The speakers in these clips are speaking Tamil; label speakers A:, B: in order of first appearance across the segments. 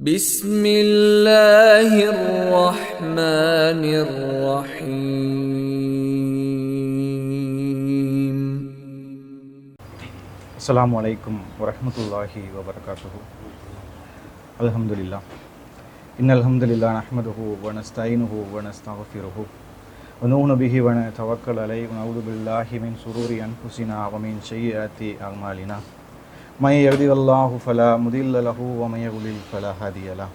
A: بسم الله الرحمن الرحيم.
B: السلام عليكم ورحمة الله وبركاته. الحمد لله إن الحمد لله نحمده ونستعينه ونستغفره ونؤمن به ونتوكل عليه ونعوذ بالله من شرور أنفسنا ومن سيئات أعمالنا. من يهدي الله فلا مضل له ومن يضلل فلا هادي له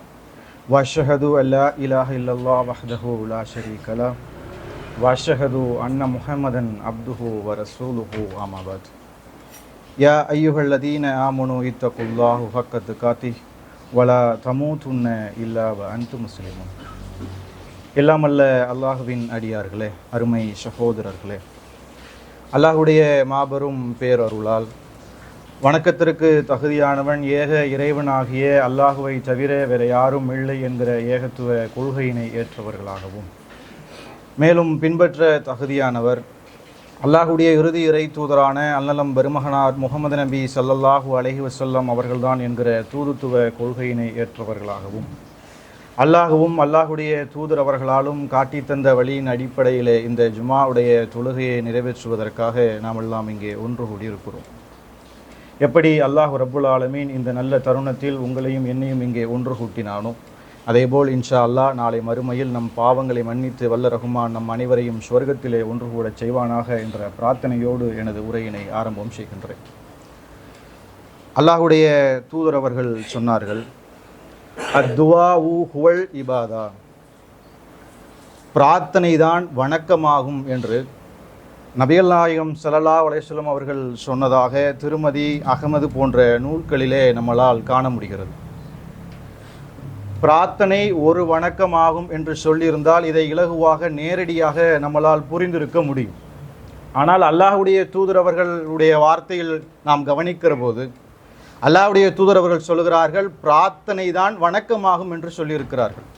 B: واشهد ان لا اله الا الله وحده لا شريك له واشهد ان محمدا عبده ورسوله اما بعد يا ايها الذين امنوا اتقوا الله حق تقاته ولا تموتن الا وانتم مسلمون எல்லாமல்ல அல்லாஹுவின் அடியார்களே அருமை சகோதரர்களே அல்லாஹுடைய மாபெரும் பேரருளால் வணக்கத்திற்கு தகுதியானவன் ஏக இறைவனாகிய அல்லாஹுவை தவிர வேறு யாரும் இல்லை என்கிற ஏகத்துவ கொள்கையினை ஏற்றவர்களாகவும். மேலும் பின்பற்ற தகுதியானவர் அல்லாஹுடைய இறுதி இறை தூதரான அன்னலம் பெருமகனார் முகமது நபி சல்லல்லாஹு அலஹி வசல்லம் அவர்கள்தான் என்கிற தூதுத்துவ கொள்கையினை ஏற்றவர்களாகவும். அல்லாஹுவும் அல்லாஹுடைய தூதர் அவர்களாலும் காட்டி தந்த வழியின் அடிப்படையிலே இந்த ஜுமாவுடைய தொழுகையை நிறைவேற்றுவதற்காக நாம் எல்லாம் இங்கே ஒன்று கூடியிருக்கிறோம். எப்படி அல்லாஹ் ரபுல் ஆலமீன் இந்த நல்ல தருணத்தில் உங்களையும் என்னையும் இங்கே ஒன்று கூட்டினானோ? அதேபோல் இன்ஷா அல்லாஹ் நாளை மறுமையில் நம் பாவங்களை மன்னித்து வல்ல ரகுமான் நம் அனைவரையும் சொர்க்கத்திலே ஒன்று கூடச் செய்வானாக என்ற பிரார்த்தனையோடு எனது உரையினை ஆரம்பம் செய்கின்றேன். அல்லாஹுடைய தூதர் அவர்கள் சொன்னார்கள் அத்வா ஊ ஹுவல் இபாதா. பிரார்த்தனை தான் வணக்கமாகும் என்று நபிகள் நாயகம் ஸல்லல்லாஹு அலைஹி அவர்கள் சொன்னதாக திருமதி அகமது போன்ற நூல்களிலே நம்மளால் காண முடிகிறது. பிரார்த்தனை ஒரு வணக்கமாகும் என்று சொல்லியிருந்தால் இதை இலகுவாக நேரடியாக நம்மளால் புரிந்திருக்க முடியும். ஆனால் அல்லாஹுடைய தூதரவர்களுடைய வார்த்தையில் நாம் கவனிக்கிற போது அல்லாஹுடைய தூதரவர்கள் சொல்கிறார்கள் சொல்லுகிறார்கள் பிரார்த்தனை தான் வணக்கமாகும் என்று சொல்லியிருக்கிறார்கள்.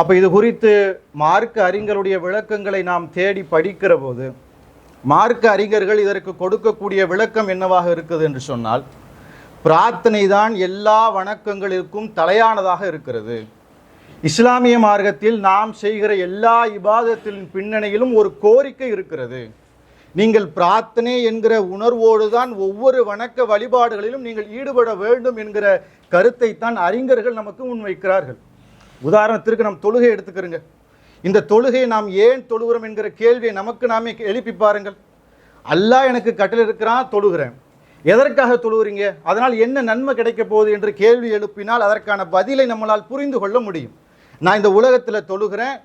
B: அப்போ இது குறித்து மார்க்க அறிஞருடைய விளக்கங்களை நாம் தேடி படிக்கிற போது மார்க்க அறிஞர்கள் இதற்கு கொடுக்கக்கூடிய விளக்கம் என்னவாக இருக்குது என்று சொன்னால் பிரார்த்தனை தான் எல்லா வணக்கங்களுக்கும் தலையானதாக இருக்கிறது. இஸ்லாமிய மார்க்கத்தில் நாம் செய்கிற எல்லா இபாதத்தின் பின்னணியிலும் ஒரு கோரிக்கை இருக்கிறது. நீங்கள் பிரார்த்தனை என்கிற உணர்வோடு தான் ஒவ்வொரு வணக்க வழிபாடுகளிலும் நீங்கள் ஈடுபட வேண்டும் என்கிற கருத்தை தான் அறிஞர்கள் நமக்கு முன்வைக்கிறார்கள். உதாரணத்திற்கு நம் தொழுகை எடுத்துக்கிறோங்க. இந்த தொழுகையை நாம் ஏன் தொழுகிறோம் என்கிற கேள்வியை நமக்கு நாமே எழுப்பி பாருங்கள். அல்லாஹ் எனக்கு கட்டில் இருக்கிறான் தொழுகிறேன். எதற்காக தொழுகிறீங்க? அதனால் என்ன நன்மை கிடைக்க போகுது என்று கேள்வி எழுப்பினால் அதற்கான பதிலை நம்மளால் புரிந்து கொள்ள முடியும். நான் இந்த உலகத்தில் தொழுகிறேன்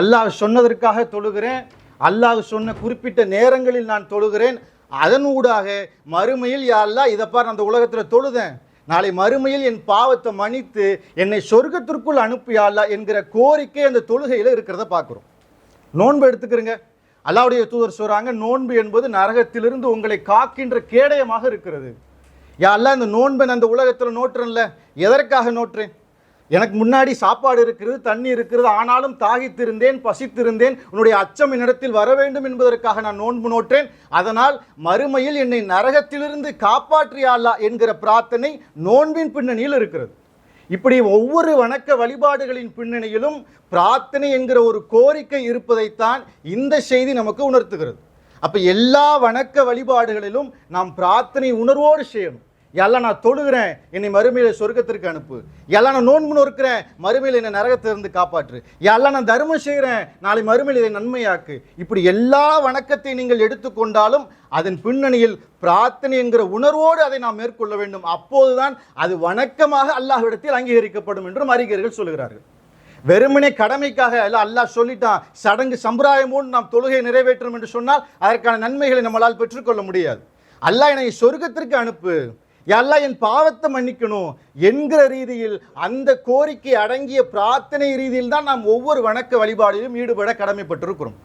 B: அல்லாஹ் சொன்னதற்காக தொழுகிறேன் அல்லாஹ் சொன்ன குறிப்பிட்ட நேரங்களில் நான் தொழுகிறேன் அதனூடாக மறுமையில் யாரெல்லாம் இதைப்பார் இதை பார் அந்த உலகத்தில் தொழுதேன். நாளை மறுமையில் என் பாவத்தை மன்னித்து என்னை சொர்க்கத்திற்குள் அனுப்பியாளா என்கிற கோரிக்கை அந்த தொழுகையில் இருக்கிறத பார்க்குறோம். நோன்பு எடுத்துக்கிறங்க. அல்லாவுடைய தூதர் சொல்கிறாங்க நோன்பு என்பது நரகத்திலிருந்து உங்களை காக்கின்ற கேடயமாக இருக்கிறது. யா அல்ல இந்த நோன்பை நான் அந்த உலகத்தில் நோட்டுறேன்ல எதற்காக நோட்டுறேன் எனக்கு முன்னாடி சாப்பாடு இருக்கிறது தண்ணி இருக்கிறது ஆனாலும் தாகித்திருந்தேன் பசித்திருந்தேன். உன்னுடைய அச்சம் என்னிடத்தில் வர வேண்டும் என்பதற்காக நான் நோன்பு நோற்றேன். அதனால் மறுமையில் என்னை நரகத்திலிருந்து காப்பாற்றியாளா என்கிற பிரார்த்தனை நோன்பின் பின்னணியில் இருக்கிறது. இப்படி ஒவ்வொரு வணக்க வழிபாடுகளின் பின்னணியிலும் பிரார்த்தனை என்கிற ஒரு கோரிக்கை இருப்பதைத்தான் இந்த செய்தி நமக்கு உணர்த்துகிறது. அப்போ எல்லா வணக்க வழிபாடுகளிலும் நாம் பிரார்த்தனை உணர்வோடு செய்யணும். எல்லாம் நான் தொழுகிறேன். என்னை மறுமையில சொர்க்கத்திற்கு அனுப்பு. எல்லாம் நான் நோன்பு நோக்கிறேன் மறுமையில் என்னை நரகத்திலிருந்து காப்பாற்று. எல்லாம் நான் தர்மம் செய்கிறேன். நாளை மறுமையில் இதை நன்மையாக்கு. இப்படி எல்லா வணக்கத்தை நீங்கள் எடுத்துக்கொண்டாலும் அதன் பின்னணியில் பிரார்த்தனை என்கிற உணர்வோடு அதை நாம் மேற்கொள்ள வேண்டும். அப்போதுதான் அது வணக்கமாக அல்லாஹ்விடத்தில் அங்கீகரிக்கப்படும் என்றும் அறிஞர்கள் சொல்கிறார்கள். வெறுமனே கடமைக்காக அல்ல அல்லாஹ் சொல்லிட்டான் சடங்கு சம்பிரதாயமோடு நாம் தொழுகை நிறைவேற்றும் என்று சொன்னால் அதற்கான நன்மைகளை நம்மளால் பெற்றுக்கொள்ள முடியாது. அல்லாஹ் என்னை சொர்க்கத்திற்கு அனுப்பு. எல்லாம் என் பாவத்தை மன்னிக்கணும் என்கிற ரீதியில் அந்த கோரிக்கை அடங்கிய பிரார்த்தனை ரீதியில் தான் நாம் ஒவ்வொரு வணக்க வழிபாடிலும் ஈடுபட கடமைப்பட்டிருக்கிறோம்.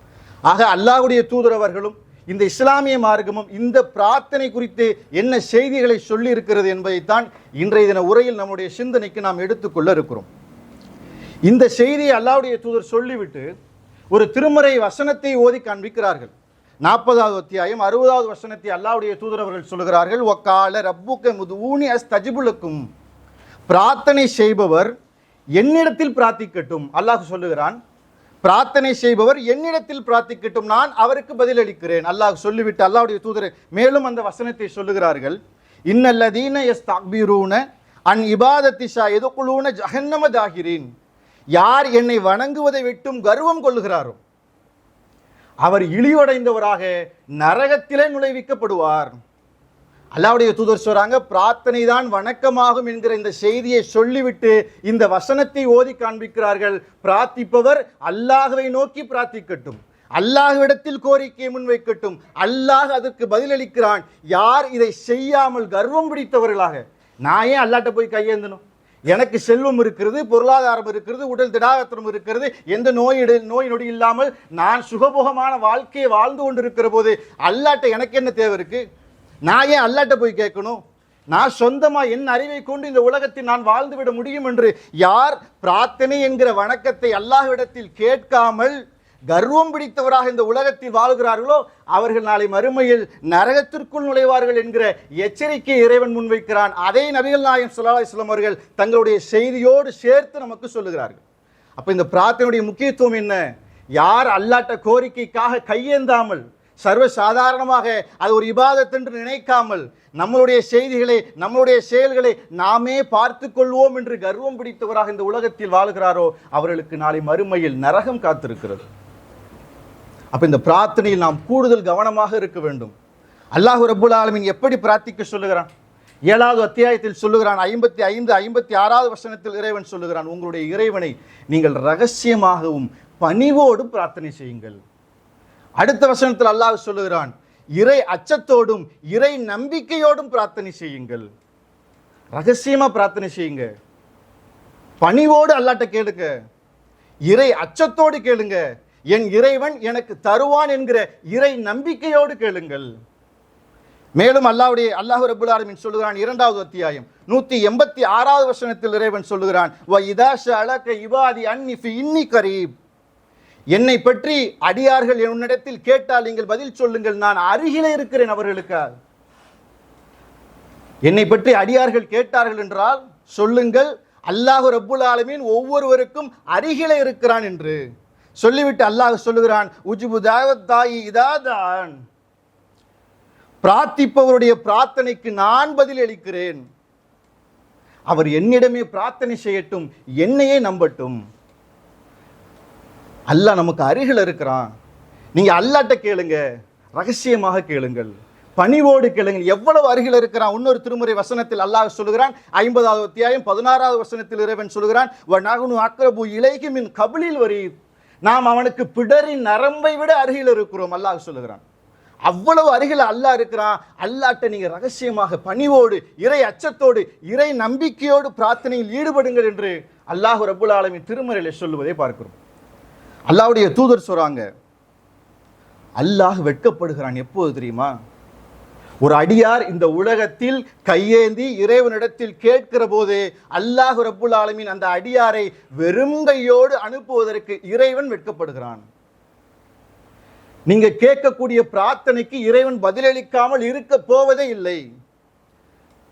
B: ஆக அல்லாஹ்வுடைய தூதரவர்களும் இந்த இஸ்லாமிய மார்க்கமும் இந்த பிரார்த்தனை குறித்து என்ன செய்திகளை சொல்லி இருக்கிறது என்பதைத்தான் இன்றைய தின உரையில் நம்முடைய சிந்தனைக்கு நாம் எடுத்துக்கொள்ள இருக்கிறோம். இந்த செய்தியை அல்லாவுடைய தூதர் சொல்லிவிட்டு ஒரு திருமறை வசனத்தை ஓதி காண்பிக்கிறார்கள். நாற்பதாவது அத்தியாயம் அறுபதாவது வசனத்தை அல்லாவுடைய தூதரவர்கள் சொல்கிறார்கள் சொல்லுகிறார்கள் ஒக்கால ரப்புக்க முதுஊனி அஸ் பிரார்த்தனை செய்பவர் என்னிடத்தில் பிரார்த்திக்கட்டும். அல்லாஹ் சொல்லுகிறான் பிரார்த்தனை செய்பவர் என்னிடத்தில் பிரார்த்திக்கட்டும். நான் அவருக்கு பதிலளிக்கிறேன். அல்லாஹ் சொல்லிவிட்டு அல்லாவுடைய தூதர் மேலும் அந்த வசனத்தை சொல்லுகிறார்கள் இன்னல்லதீன எஸ் தாக்பீரூன அன் இபாதத்திஷா எதுக்குழுன ஜஹன்னம தாகிரீன் யார் என்னை வணங்குவதை விட்டும் கர்வம் கொள்ளுகிறாரோ அவர் இழிவடைந்தவராக நரகத்திலே நுழைவிக்கப்படுவார். அல்லாவுடைய தூதர் சொல்றாங்க பிரார்த்தனை தான் வணக்கமாகும் என்கிற இந்த செய்தியை சொல்லிவிட்டு இந்த வசனத்தை ஓதி காண்பிக்கிறார்கள். பிரார்த்திப்பவர் அல்லாஹுவை நோக்கி பிரார்த்திக்கட்டும். அல்லாஹ்விடத்தில் கோரிக்கையை முன்வைக்கட்டும். அல்லாஹ் அதற்கு பதிலளிக்கிறான். யார் இதை செய்யாமல் கர்வம் பிடித்தவர்களாக? நான் ஏன் அல்லாட்ட போய் கையேந்தணும்? எனக்கு செல்வம் இருக்கிறது பொருளாதாரம் இருக்கிறது உடல் திடாகத்திரம் இருக்கிறது எந்த நோய் நோய் நொடி இல்லாமல் நான் சுகபோகமான வாழ்க்கையை வாழ்ந்து கொண்டிருக்கிற போது அல்லாட்ட எனக்கு என்ன தேவை இருக்கு? நான் ஏன் அல்லாட்ட போய் கேட்கணும்? நான் சொந்தமா என் அறிவை கொண்டு இந்த உலகத்தில் நான் வாழ்ந்து விட முடியும் என்று யார் பிரார்த்தனை என்கிற வணக்கத்தை அல்லாஹ்விடத்தில் கேட்காமல் கர்வம் பிடித்தவராக இந்த உலகத்தில் வாழ்கிறார்களோ அவர்கள் நாளை மறுமையில் நரகத்திற்குள் நுழைவார்கள் என்கிற எச்சரிக்கையை இறைவன் முன்வைக்கிறான். அதை நபிகள் நாயம் சுல்லா இஸ்லாம் அவர்கள் தங்களுடைய செய்தியோடு சேர்த்து நமக்கு சொல்லுகிறார்கள். அப்போ இந்த பிரார்த்தனையுடைய முக்கியத்துவம் என்ன? யார் அல்லாட்ட கோரிக்கைக்காக கையேந்தாமல் சர்வ சாதாரணமாக அது ஒரு இபாதத் என்று நினைக்காமல் நம்மளுடைய செய்திகளை நம்மளுடைய செயல்களை நாமே பார்த்து கொள்வோம் என்று கர்வம் பிடித்தவராக இந்த உலகத்தில் வாழ்கிறாரோ அவர்களுக்கு நாளை மறுமையில் நரகம் காத்திருக்கிறது. அப்போ இந்த பிரார்த்தனையில் நாம் கூடுதல் கவனமாக இருக்க வேண்டும். அல்லாஹ் ரபுல் ஆலமின் எப்படி பிரார்த்திக்க சொல்லுகிறான்? ஏழாவது அத்தியாயத்தில் சொல்லுகிறான் ஐம்பத்தி ஐந்து ஐம்பத்தி ஆறாவது வசனத்தில் இறைவன் சொல்லுகிறான் உங்களுடைய இறைவனை நீங்கள் ரகசியமாகவும் பணிவோடு பிரார்த்தனை செய்யுங்கள். அடுத்த வசனத்தில் அல்லாஹ் சொல்லுகிறான் இறை அச்சத்தோடும் இறை நம்பிக்கையோடும் பிரார்த்தனை செய்யுங்கள். ரகசியமாக பிரார்த்தனை செய்யுங்க. பணிவோடு அல்லாட்ட கேளுங்க. இறை அச்சத்தோடு கேளுங்க. என் இறைவன் எனக்கு தருவான் என்கிற இறை நம்பிக்கையோடு கேளுங்கள். மேலும் அல்லாவுடைய அல்லாஹ் ரபுல் ஆலமீன் சொல்லுகிறான் இரண்டாவது அத்தியாயம். நூத்தி எண்பத்தி ஆறாவது வசனத்தில் இறைவன் சொல்லுகிறான் வ இதா இன்னி கரீப். என்னை பற்றி அடியார்கள் என்னிடத்தில் கேட்டால் நீங்கள் பதில் சொல்லுங்கள் நான் அருகிலே இருக்கிறேன் அவர்களுக்காக. என்னை பற்றி அடியார்கள் கேட்டார்கள் என்றால் சொல்லுங்கள் அல்லாஹு ரபுல் ஆலமின் ஒவ்வொருவருக்கும் அருகிலே இருக்கிறான் என்று. சொல்லிவிட்டு அல்லாஹ் சொல்லுகிறான் உஜிபு தாவத் தாயி இதாதான் பிரார்த்திப்பவருடைய பிரார்த்தனைக்கு நான் பதில் அளிக்கிறேன். அவர் என்னிடமே பிரார்த்தனை செய்யட்டும் என்னையே நம்பட்டும். அல்லாஹ் நமக்கு அருகில் இருக்கிறான். நீங்க அல்லாட்ட கேளுங்க ரகசியமாக கேளுங்கள். பணிவோடு கேளுங்கள். எவ்வளவு அருகில் இருக்கிறான்? இன்னொரு திருமுறை வசனத்தில் அல்லாஹ் சொல்லுகிறான் ஐம்பதாவது அத்தியாயம் பதினாறாவது வசனத்தில் இறைவன் சொல்லுகிறான் நகுனு அக்ரபு இலைக்கு மின் கபிலில் வரி. நாம் அவனுக்கு பிடரின் நரம்பை விட அருகில் இருக்கிறோம் அல்லாஹ் சொல்லுகிறான். அவ்வளவு அருகில் அல்லாஹ் இருக்கிறான். அல்லாட்ட நீங்கள் ரகசியமாக பணிவோடு இறை அச்சத்தோடு இறை நம்பிக்கையோடு பிரார்த்தனையில் ஈடுபடுங்கள் என்று அல்லாஹ் ரபுல் ஆலமின் திருமறையில் சொல்லுவதை பார்க்கிறோம். அல்லாஹ்வுடைய தூதர் சொல்கிறாங்க அல்லாஹ் வெட்கப்படுகிறான் எப்போது தெரியுமா? ஒரு அடியார் இந்த உலகத்தில் கையேந்தி இறைவனிடத்தில் கேட்கிற போது அல்லாஹ் ரப்புல் ஆலமின் அந்த அடியாரை வெறும் கையோடு அனுப்புவதற்கு இறைவன் வெட்கப்படுகிறான். நீங்க கேட்கக்கூடிய பிரார்த்தனைக்கு இறைவன் பதிலளிக்காமல் இருக்க போவதே இல்லை.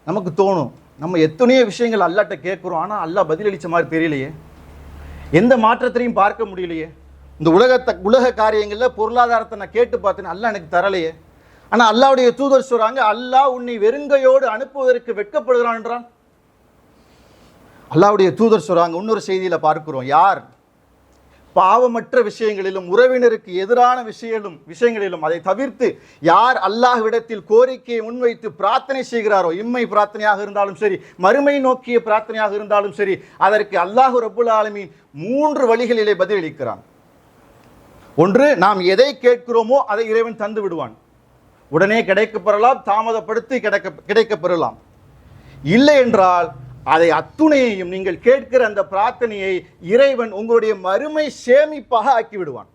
B: நமக்கு தோணும் நம்ம எத்தனையோ விஷயங்கள் அல்லாட்ட கேட்குறோம் ஆனால் அல்லா பதிலளிச்ச மாதிரி தெரியலையே. எந்த மாற்றத்தையும் பார்க்க முடியலையே. இந்த உலகத்தை உலக காரியங்களில் பொருளாதாரத்தை நான் கேட்டு பார்த்தேன் அல்லா எனக்கு தரலையே. ஆனால் அல்லாவுடைய தூதர் சொல்கிறாங்க அல்லாஹ் உன்னை வெறுங்கையோடு அனுப்புவதற்கு வெட்கப்படுகிறான் என்றான். அல்லாவுடைய தூதர் சொல்கிறாங்க இன்னொரு செய்தியில பார்க்கிறோம் யார் பாவமற்ற விஷயங்களிலும் உறவினருக்கு எதிரான விஷயங்களும் விஷயங்களிலும் அதை தவிர்த்து யார் அல்லாஹ்விடத்தில் கோரிக்கையை முன்வைத்து பிரார்த்தனை செய்கிறாரோ இம்மை பிரார்த்தனையாக இருந்தாலும் சரி மறுமை நோக்கிய பிரார்த்தனையாக இருந்தாலும் சரி அதற்கு அல்லாஹ் ரபுல் ஆலமீன் மூன்று வழிகளிலே பதிலளிக்கிறான். ஒன்று நாம் எதை கேட்கிறோமோ அதை இறைவன் தந்து விடுவான். உடனே கிடைக்கப் பெறலாம் தாமதப்படுத்தி கிடைக்க கிடைக்கப் பெறலாம். இல்லை என்றால் அதை அத்துணையையும் நீங்கள் கேட்கிற அந்த பிரார்த்தனையை இறைவன் உங்களுடைய மறுமை சேமிப்பாக ஆக்கி விடுவான்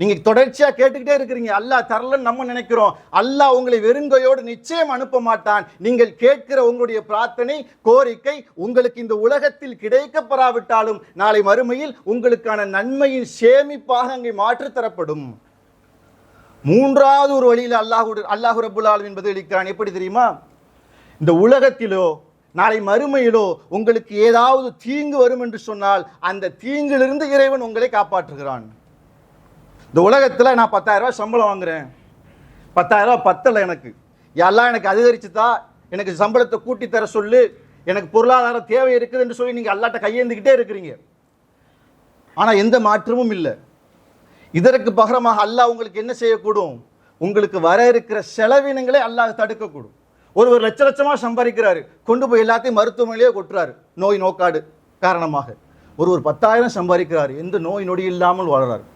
B: நீங்கள் தொடர்ச்சியாக கேட்டுக்கிட்டே இருக்கிறீங்க அல்லாஹ் தரலன்னு நம்ம நினைக்கிறோம் அல்லாஹ் உங்களை வெறுங்கையோடு நிச்சயம் அனுப்ப மாட்டான். நீங்கள் கேட்கிற உங்களுடைய பிரார்த்தனை கோரிக்கை உங்களுக்கு இந்த உலகத்தில் கிடைக்கப்பெறாவிட்டாலும் நாளை மறுமையில் உங்களுக்கான நன்மையின் சேமிப்பாக அங்கே மாற்றுத்தரப்படும். மூன்றாவது ஒரு வழியில் அல்லாஹு அல்லாஹு ரபுல் ஆலமின் பதிலளிக்கிறான் எப்படி தெரியுமா? இந்த உலகத்திலோ நாளை மறுமையிலோ உங்களுக்கு ஏதாவது தீங்கு வரும் என்று சொன்னால் அந்த தீங்கிலிருந்து இறைவன் உங்களை காப்பாற்றுகிறான். இந்த உலகத்தில் நான் பத்தாயிரம் ரூபாய் சம்பளம் வாங்குறேன். பத்தாயிரம் ரூபாய் பத்தலை எனக்கு. எல்லாம் எனக்கு அதிகரிச்சுதா? எனக்கு சம்பளத்தை கூட்டி தர சொல்லு. எனக்கு பொருளாதார தேவை இருக்குது என்று சொல்லி நீங்கள் அல்லாட்ட கையேந்துக்கிட்டே இருக்கிறீங்க. ஆனால் எந்த மாற்றமும் இல்லை. இதற்கு பகரமாக அல்லாஹ் உங்களுக்கு என்ன செய்யக்கூடும்? உங்களுக்கு வர இருக்கிற செலவினங்களை அல்லாஹ் தடுக்கக்கூடும். ஒருவர் லட்ச லட்சமாக சம்பாதிக்கிறாரு. கொண்டு போய் எல்லாத்தையும் மருத்துவமனையிலே கொட்டுறாரு. நோய் நோக்காடு காரணமாக. ஒருவர் பத்தாயிரம் சம்பாதிக்கிறாரு. எந்த நோய் நொடி இல்லாமல் வளராரு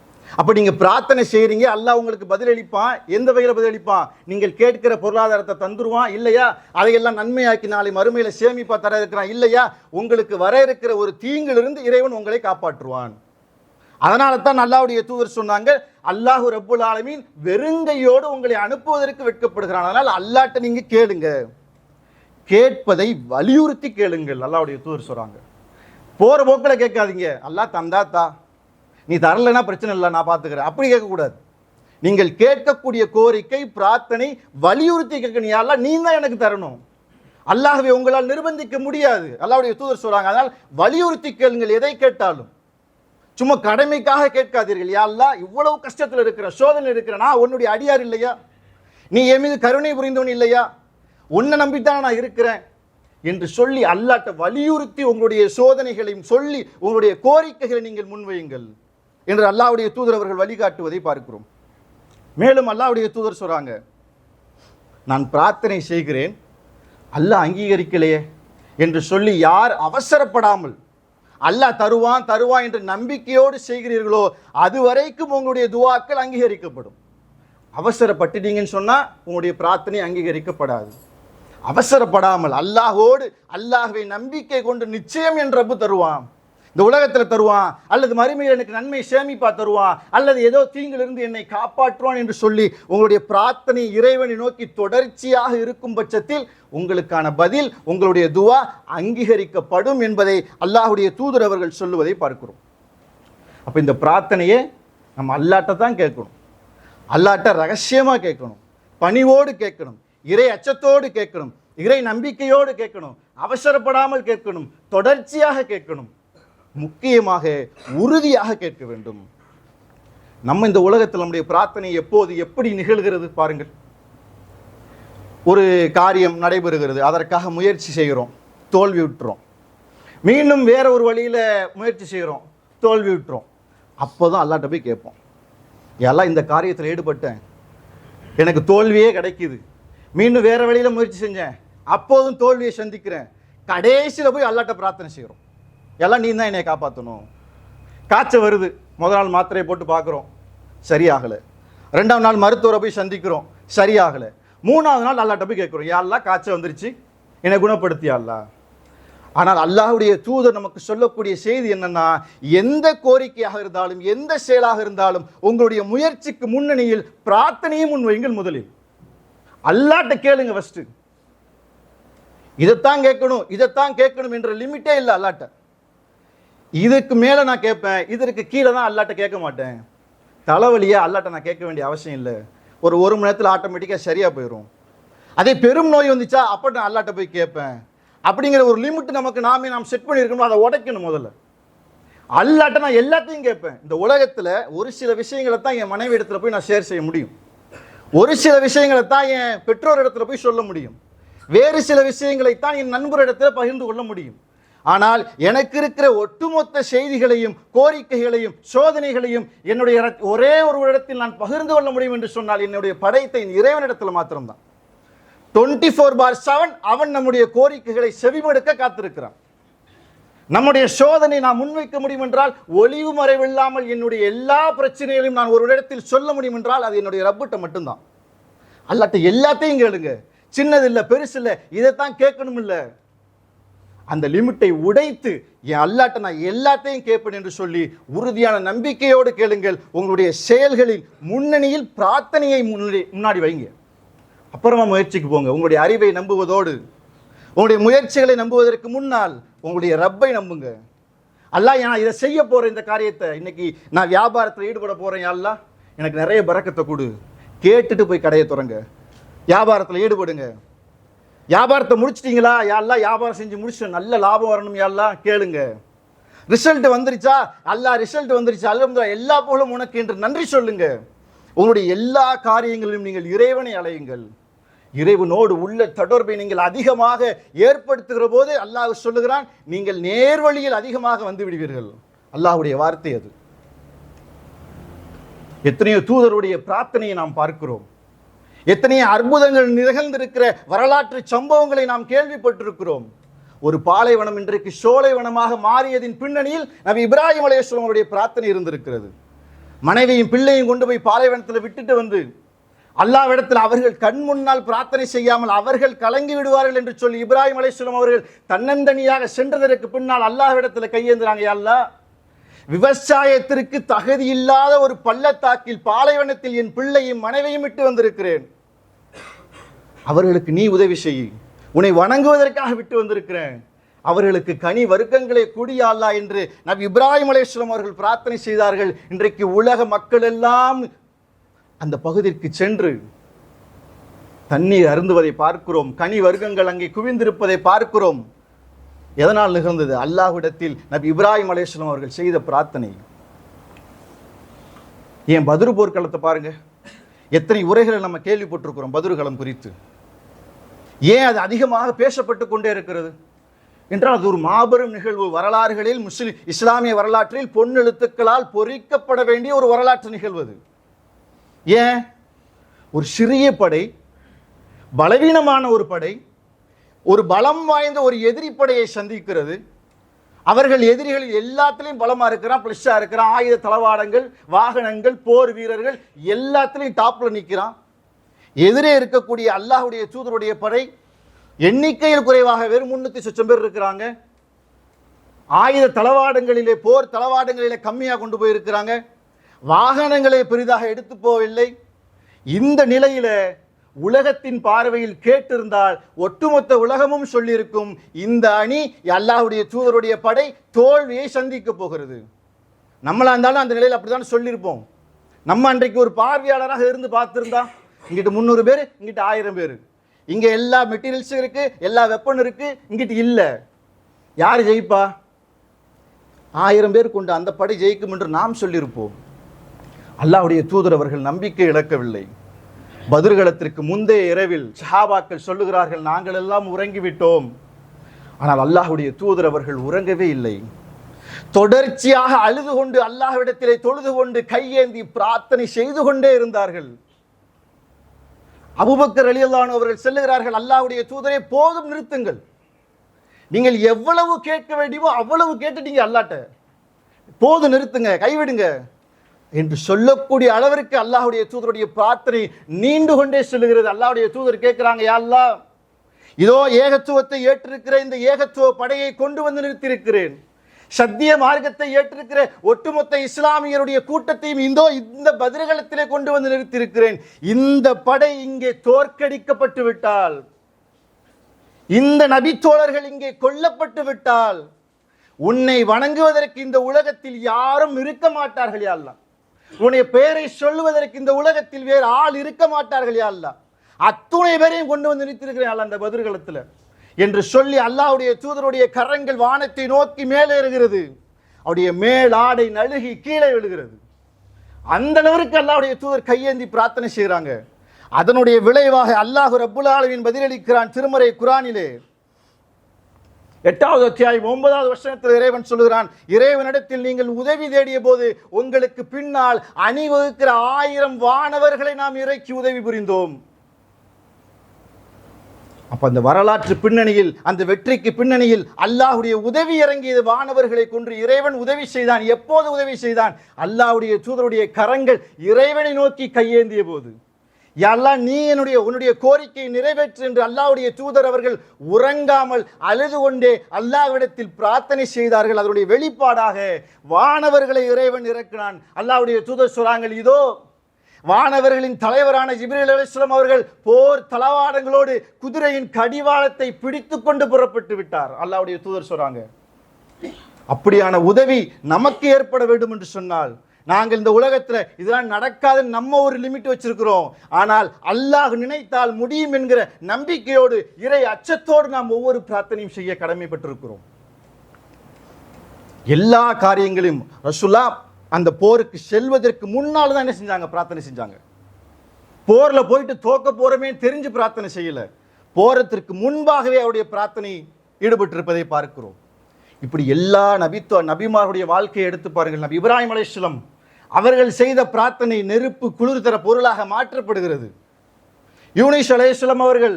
B: அப்போ நீங்கள் பிரார்த்தனை செய்கிறீங்க அல்லாஹ் உங்களுக்கு பதிலளிப்பான். எந்த வகையில் பதிலளிப்பான்? நீங்கள் கேட்கிற பொருளாதாரத்தை தந்துருவான் இல்லையா? அதையெல்லாம் நன்மையாக்கி நாளை மறுமையில் சேமிப்பா தர இருக்கிறான் இல்லையா? உங்களுக்கு வர இருக்கிற ஒரு தீங்கிலிருந்து இறைவன் உங்களை காப்பாற்றுவான். அதனால தான் அல்லாவுடைய தூதர் சொன்னாங்க அல்லாஹு ரப்புல் ஆலமீன் வெறுங்கையோடு உங்களை அனுப்புவதற்கு வெட்கப்படுகிறான். அதனால் அல்லாட்ட நீங்க கேளுங்க. கேட்பதை வலியுறுத்தி கேளுங்கள் அல்லாவுடைய தூதர் சொல்றாங்க போற போக்கில் கேட்காதீங்க. அல்லாஹ் தந்தாத்தா நீ தரலைன்னா பிரச்சனை இல்லை நான் பார்த்துக்கிறேன் அப்படி கேட்கக்கூடாது. நீங்கள் கேட்கக்கூடிய கோரிக்கை பிரார்த்தனை வலியுறுத்தி கேட்கணும். யாரெல்லாம் நீ தான் எனக்கு தரணும். அல்லாஹவை உங்களால் நிர்பந்திக்க முடியாது. அல்லாவுடைய தூதர் சொல்றாங்க அதனால் வலியுறுத்தி கேளுங்கள் எதை கேட்டாலும். சும்மா கடமைக்காக கேட்காதீர்கள். யாழ்லா இவ்வளவு கஷ்டத்தில் இருக்கிற சோதனை இருக்கிற நான் உன்னுடைய அடியார் இல்லையா? நீ என் மீது கருணை புரிந்தவன் இல்லையா? உன்னை நம்பித்தான் நான் இருக்கிறேன் என்று சொல்லி அல்லாட்ட வலியுறுத்தி உங்களுடைய சோதனைகளையும் சொல்லி உங்களுடைய கோரிக்கைகளை நீங்கள் முன்வையுங்கள் என்று அல்லாவுடைய தூதர் அவர்கள் வழிகாட்டுவதை பார்க்கிறோம். மேலும் அல்லாவுடைய தூதர் சொல்கிறாங்க நான் பிரார்த்தனை செய்கிறேன் அல்லாஹ் அங்கீகரிக்கலையே என்று சொல்லி யார் அவசரப்படாமல் அல்லாஹ் தருவான் தருவான் என்று நம்பிக்கையோடு செய்கிறீர்களோ அது வரைக்கும் உங்களுடைய துவாக்கள் அங்கீகரிக்கப்படும். அவசரப்பட்டுட்டீங்கன்னு சொன்னால் உங்களுடைய பிரார்த்தனை அங்கீகரிக்கப்படாது. அவசரப்படாமல் அல்லாஹோடு அல்லாஹுவை நம்பிக்கை கொண்டு நிச்சயம் என் ரப்பு தருவான். இந்த உலகத்தில் தருவான் அல்லது மறுமையில் எனக்கு நன்மை சேமிப்பா தருவான் அல்லது ஏதோ தீங்கிலிருந்து என்னை காப்பாற்றுவான் என்று சொல்லி உங்களுடைய பிரார்த்தனை இறைவனை நோக்கி தொடர்ச்சியாக இருக்கும் பட்சத்தில் உங்களுக்கான பதில் உங்களுடைய துவா அங்கீகரிக்கப்படும் என்பதை அல்லாஹுடைய தூதர் அவர்கள் சொல்லுவதை பார்க்கிறோம். அப்போ இந்த பிரார்த்தனையை நம்ம அல்லாட்ட தான் கேட்கணும். அல்லாட்ட ரகசியமாக கேட்கணும். பணிவோடு கேட்கணும். இறை அச்சத்தோடு கேட்கணும். இறை நம்பிக்கையோடு கேட்கணும். அவசரப்படாமல் கேட்கணும். தொடர்ச்சியாக கேட்கணும். முக்கியமாக உறுதியாக கேட்க வேண்டும். நம்ம இந்த உலகத்தில் நம்முடைய பிரார்த்தனை எப்போது எப்படி நிகழ்கிறது பாருங்கள். ஒரு காரியம் நடைபெறுகிறது. அதற்காக முயற்சி செய்கிறோம். தோல்வி விட்டுறோம். மீண்டும் வேற ஒரு வழியில் முயற்சி செய்கிறோம். தோல்வி விட்டுறோம். அப்போ தான் அல்லாட்ட போய் கேட்போம். எல்லாம் இந்த காரியத்தில் ஈடுபட்டேன். எனக்கு தோல்வியே கிடைக்கிது. மீண்டும் வேற வழியில் முயற்சி செஞ்சேன். அப்போதும் தோல்வியை சந்திக்கிறேன். கடைசியில் போய் அல்லாட்ட பிரார்த்தனை செய்கிறோம். எல்லாம் நீ தான் என்னை காப்பாற்றணும் காய்ச்சல் வருது. முதல் நாள் மாத்திரையை போட்டு பார்க்குறோம். சரியாகலை. ரெண்டாம் நாள் மருத்துவரை போய் சந்திக்கிறோம். சரியாகலை. மூணாவது நாள் அல்லாட்ட போய் கேட்குறோம். யாரெல்லாம் காய்ச்சல் வந்துருச்சு. என்னை குணப்படுத்தியால்லாஹ ஆனால் அல்லாஹ்வுடைய தூதர் நமக்கு சொல்லக்கூடிய செய்தி என்னன்னா எந்த கோரிக்கையாக இருந்தாலும் எந்த செயலாக இருந்தாலும் உங்களுடைய முயற்சிக்கு முன்னணியில் பிரார்த்தனையும் முன்வைங்கள் முதலில். அல்லாட்ட கேளுங்க ஃபஸ்ட்டு இதைத்தான் கேட்கணும் இதைத்தான் கேட்கணும் என்ற லிமிட்டே இல்லை அல்லாட்ட. இதுக்கு மேலே நான் கேட்பேன் இதற்கு கீழே தான் அல்லாட்ட கேட்க மாட்டேன். தலைவலியை அல்லாட்ட நான் கேட்க வேண்டிய அவசியம் இல்லை. ஒரு ஒரு மணி நேரத்தில் ஆட்டோமேட்டிக்காக சரியாக போயிடும் அதே பெரும் நோய் வந்துச்சா அப்போ நான் அல்லாட்ட போய் கேட்பேன் அப்படிங்கிற ஒரு லிமிட் நமக்கு நாமே நாம் செட் பண்ணியிருக்கணும் அதை உடைக்கணும் முதல்ல. அல்லாட்ட நான் எல்லாத்தையும் கேட்பேன் இந்த உலகத்தில் ஒரு சில விஷயங்களை தான் என் மனைவி இடத்துல போய் நான் ஷேர் செய்ய முடியும். ஒரு சில விஷயங்களை தான் என் பெற்றோர் இடத்துல போய் சொல்ல முடியும். வேறு சில விஷயங்களை தான் என் நண்பர் இடத்துல பகிர்ந்து கொள்ள முடியும். ஆனால் எனக்கு இருக்கிற ஒட்டுமொத்த செய்திகளையும் கோரிக்கைகளையும் சோதனைகளையும் என்னுடைய ஒரே ஒரு இடத்தில் நான் பகிர்ந்து கொள்ள முடியும் என்று சொன்னால் என்னுடைய படைத்த இறைவனிடத்தில் மாத்திரம்தான். டுவெண்ட்டி ஃபோர் பார் செவன் அவன் நம்முடைய கோரிக்கைகளை செவிமடுக்க காத்திருக்கிறான். நம்முடைய சோதனை நான் முன்வைக்க முடியும் என்றால் ஒளிவு மறைவில்லாமல் என்னுடைய எல்லா பிரச்சனைகளையும் நான் ஒரு இடத்தில் சொல்ல முடியும் என்றால் அது என்னுடைய ரப்பிட்ட மட்டும்தான். அல்லாட்ட எல்லாத்தையும் கேளுங்க. சின்னது இல்லை பெருசு இல்லை இதைத்தான் கேட்கணும் இல்லை அந்த லிமிட்டை உடைத்து என் அல்லாட்ட நான் எல்லாத்தையும் கேட்பேன் என்று சொல்லி உறுதியான நம்பிக்கையோடு கேளுங்கள். உங்களுடைய செயல்களில் முன்னணியில் பிரார்த்தனையை முன்னாடி முன்னாடி வைங்க. அப்புறமா முயற்சிக்கு போங்க. உங்களுடைய அறிவை நம்புவதோடு உங்களுடைய முயற்சிகளை நம்புவதற்கு முன்னால் உங்களுடைய ரப்பை நம்புங்க. அல்லா நான் இதை செய்ய போகிறேன் இந்த காரியத்தை. இன்னைக்கு நான் வியாபாரத்தில் ஈடுபட போகிறேன் அல்லாஹ். எனக்கு நிறைய பறக்கத்தை கொடு. கேட்டுட்டு போய் கடையை திறங்க. வியாபாரத்தில் ஈடுபடுங்க. வியாபாரத்தை முடிச்சிட்டிங்களா? யாரெல்லாம் வியாபாரம் செஞ்சு முடிச்சிட்டு நல்ல லாபம் வரணும் யாரெல்லாம்? கேளுங்க. ரிசல்ட் வந்துருச்சா? அல்லாஹ் ரிசல்ட் வந்துருச்சா? அல்ல எல்லா போலும் உனக்கு என்று நன்றி சொல்லுங்க. உங்களுடைய எல்லா காரியங்களிலும் நீங்கள் இறைவனை அலையுங்கள் இறைவனோடு உள்ள தொடர்பை நீங்கள் அதிகமாக ஏற்படுத்துகிற போது அல்லாஹ் சொல்லுகிறான் நீங்கள் நேர்வழியில் அதிகமாக வந்து விடுவீர்கள். அல்லாஹ்வுடைய வார்த்தை அது. எத்தனையோ தூதருடைய பிரார்த்தனையை நாம் பார்க்கிறோம். எத்தனையோ அற்புதங்கள் நிகழ்ந்திருக்கிற வரலாற்று சம்பவங்களை நாம் கேள்விப்பட்டிருக்கிறோம். ஒரு பாலைவனம் இன்றைக்கு சோலைவனமாக மாறியதின் பின்னணியில் நபி இப்ராஹிம் அலையாஸ்லாம் அவருடைய பிரார்த்தனை இருந்திருக்கிறது. மனைவியும் பிள்ளையும் கொண்டு போய் பாலைவனத்தில் விட்டுட்டு வந்து அல்லாவிடத்தில் அவர்கள் கண் முன்னால் பிரார்த்தனை செய்யாமல் அவர்கள் கலங்கி விடுவார்கள் என்று சொல்லி இப்ராஹிம் அலையாஸ்லாம் அவர்கள் தன்னந்தனியாக சென்றதற்கு பின்னால் அல்லாஹ்விடத்தில் கையேந்துறாங்க அல்லா அல்லாஹ் விவசாயத்திற்கு தகுதி இல்லாத ஒரு பள்ளத்தாக்கில் பாலைவனத்தில் என் பிள்ளையும் மனைவியும் விட்டு வந்திருக்கிறேன். அவர்களுக்கு நீ உதவி செய். உன்னை வணங்குவதற்காக விட்டு வந்திருக்கிறேன். அவர்களுக்கு கனி வர்க்கங்களை கூடிய என்று நபி இப்ராஹிம் அலேஸ்வரம் அவர்கள் பிரார்த்தனை செய்தார்கள். இன்றைக்கு உலக மக்கள் எல்லாம் அந்த பகுதிக்கு சென்று தண்ணீர் அருந்துவதை பார்க்கிறோம். கனி வர்க்கங்கள் அங்கே குவிந்திருப்பதை பார்க்கிறோம். எதனால் நிகழ்ந்தது? அல்லாஹ்விடத்தில் நபி இப்ராஹிம் அலேஸ்லம் அவர்கள் செய்த பிரார்த்தனை. ஏன் பதுரு போர்க்களத்தை பாருங்க. எத்தனை உரைகளை நம்ம கேள்விப்பட்டிருக்கிறோம் பதிருகளம் குறித்து. ஏன் அது அதிகமாக பேசப்பட்டு கொண்டே இருக்கிறது? என்றால் அது ஒரு மாபெரும் நிகழ்வு. வரலாறுகளில் முஸ்லிம் இஸ்லாமிய வரலாற்றில் பொன்னெழுத்துக்களால் பொறிக்கப்பட வேண்டிய ஒரு வரலாற்று நிகழ்வு அது. ஏன்? ஒரு சிறிய படை பலவீனமான ஒரு படை ஒரு பலம் வாய்ந்த ஒரு எதிரிப்படையை சந்திக்கிறது. அவர்கள் எதிரிகள் எல்லாத்துலேயும் பலமாக இருக்கிறான் ப்ளஸ்ஸாக இருக்கிறான் ஆயுத தளவாடங்கள் வாகனங்கள் போர் வீரர்கள் எல்லாத்துலேயும் டாப்பில் நிற்கிறான் எதிரே இருக்கக்கூடிய அல்லாஹுடைய தூதருடைய படை எண்ணிக்கையில் குறைவாக வெறும் முன்னூற்றி சொச்சம் பேர் இருக்கிறாங்க. ஆயுத தளவாடங்களிலே போர் தளவாடங்களிலே கம்மியாக கொண்டு போயிருக்கிறாங்க. வாகனங்களை பெரிதாக எடுத்து போகவில்லை. இந்த நிலையில் உலகத்தின் பார்வையில் கேட்டிருந்தால் ஒட்டுமொத்த உலகமும் சொல்லியிருக்கும் இந்த அணி அல்லாஹுடைய தூதருடைய படை தோல்வியை சந்திக்க போகிறது. நம்மளா இருந்தாலும் அந்த நிலையில் அப்படிதான் சொல்லியிருப்போம். நம்ம அன்றைக்கு ஒரு பார்வையாளராக இருந்து பார்த்துருந்தா இங்கிட்டு முந்நூறு பேர் இங்கிட்டு ஆயிரம் பேர். இங்கே எல்லா மெட்டீரியல்ஸும் இருக்கு எல்லா வெப்பனும் இருக்கு இங்கிட்டு இல்லை. யார் ஜெயிப்பா? ஆயிரம் பேர் கொண்டு அந்த படை ஜெயிக்கும் என்று நாம் சொல்லியிருப்போம். அல்லாவுடைய தூதர் அவர்கள் நம்பிக்கை இழக்கவில்லை. பதிர்களத்திற்கு முந்தைய இரவில் ஷஹாபாக்கள் சொல்லுகிறார்கள் நாங்கள் எல்லாம் உறங்கிவிட்டோம். ஆனால் அல்லாஹுடைய தூதர் அவர்கள் உறங்கவே இல்லை. தொடர்ச்சியாக அழுது கொண்டு அல்லாஹ்விடத்திலே தொழுது கொண்டு கையேந்தி பிரார்த்தனை செய்து கொண்டே இருந்தார்கள். அபுபக்கர் அலியல்லான் அவர்கள் செல்லுகிறார்கள் அல்லாஹுடைய தூதரை போதும் நிறுத்துங்கள். நீங்கள் எவ்வளவு கேட்க வேண்டியவோ அவ்வளவு கேட்டுட்டீங்க அல்லாட்ட. போதும் நிறுத்துங்க கைவிடுங்க. என்று சொல்லக்கூடிய அளவிற்கு அல்லாஹுடைய தூதருடைய பிரார்த்தனை நீண்டு கொண்டே செல்லுகிறது. அல்லாஹுடைய தூதர் கேட்கிறாங்க யாழ்லா இதோ ஏகத்துவத்தை ஏற்றிருக்கிற இந்த ஏகத்துவ படையை கொண்டு வந்து நிறுத்தியிருக்கிறேன். சத்திய மார்க்கத்தை ஏற்றிருக்கிற ஒட்டுமொத்த இஸ்லாமியருடைய கூட்டத்தையும் இந்தோ இந்த பதிரகலத்திலே கொண்டு வந்து நிறுத்தியிருக்கிறேன். இந்த படை இங்கே தோற்கடிக்கப்பட்டு விட்டால் இந்த நபித்தோழர்கள் இங்கே கொல்லப்பட்டு விட்டால் உன்னை வணங்குவதற்கு இந்த உலகத்தில் யாரும் இருக்க மாட்டார்கள் யாரெல்லாம் உன்னுடைய பெயரை சொல்லுவதற்கு இந்த உலகத்தில் வேறு ஆள் இருக்க மாட்டார்கள் யா அல்லாஹ். அத்துணை பேரையும் கொண்டு வந்து நிறுத்திருக்கிறேன் அந்த பதிர்களத்தில். என்று சொல்லி அல்லாவுடைய தூதருடைய கரங்கள் வானத்தை நோக்கி மேலேறுகிறது அவருடைய மேல் ஆடை நழுகி கீழே விழுகிறது. அந்த அளவிற்கு அல்லாவுடைய தூதர் கையேந்தி பிரார்த்தனை செய்கிறாங்க. அதனுடைய விளைவாக அல்லாஹ் ரப்புல் பதிலளிக்கிறான் திருமறை குரானிலே. எட்டாவது அத்தியாயம் ஒன்பதாவது வருஷத்தில் இறைவன் சொல்லுகிறான் இறைவனிடத்தில் நீங்கள் உதவி தேடிய போது உங்களுக்கு பின்னால் அணிவகுக்கிற ஆயிரம் வானவர்களை நாம் இறக்கி உதவி புரிந்தோம். அப்ப அந்த வரலாற்று பின்னணியில் அந்த வெற்றிக்கு பின்னணியில் அல்லாஹுடைய உதவி இறங்கியது வானவர்களை கொன்று இறைவன் உதவி செய்தான். எப்போது உதவி செய்தான்? அல்லாஹ்வுடைய தூதருடைய கரங்கள் இறைவனை நோக்கி கையேந்திய போது. யல்லா நீ என்னுடைய உன்னுடைய கோரிக்கையை நிறைவேற்று என்று அல்லாவுடைய தூதர் அவர்கள் உறங்காமல் அழுது கொண்டே அல்லாஹ்விடத்தில் பிரார்த்தனை செய்தார்கள். அதனுடைய வெளிப்பாடாக வானவர்களை இறைவன் இறக்கினான். அல்லாவுடைய தூதர் சொல்றாங்கள் இதோ வானவர்களின் தலைவரான ஜிப்ரீல் அலிஸ்லாம் அவர்கள் போர் தளவாடங்களோடு குதிரையின் கடிவாளத்தை பிடித்து கொண்டு புறப்பட்டு விட்டார். அல்லாவுடைய தூதர் சொல்றாங்க அப்படியான உதவி நமக்கு ஏற்பட வேண்டும் என்று சொன்னால் நாங்கள் இந்த உலகத்தில் இதெல்லாம் நடக்காதுன்னு நம்ம ஒரு லிமிட் வச்சிருக்கிறோம். ஆனால் அல்லாஹ் நினைத்தால் முடியும் என்கிற நம்பிக்கையோடு இறை அச்சத்தோடு நாம் ஒவ்வொரு பிரார்த்தனையும் செய்ய கடமைப்பட்டிருக்கிறோம். எல்லா காரியங்களையும் ரசுல்லா அந்த போருக்கு செல்வதற்கு முன்னால் தான் என்ன செஞ்சாங்க? பிரார்த்தனை செஞ்சாங்க. போரில் போயிட்டு தோக்க போறமே தெரிஞ்சு பிரார்த்தனை செய்யலை. போறதற்கு முன்பாகவே அவருடைய பிரார்த்தனை ஈடுபட்டிருப்பதை பார்க்கிறோம். இப்படி எல்லா நபித்துவ நபிமாருடைய வாழ்க்கையை எடுத்து பாருங்கள். நபி இப்ராஹிம் அலைஹிஸ்ஸலாம் அவர்கள் செய்த பிரார்த்தனை நெருப்பு குளிர் தர பொருளாக மாற்றப்படுகிறது. யூனிஸ் அலைஹிஸ்ஸலாம் அவர்கள்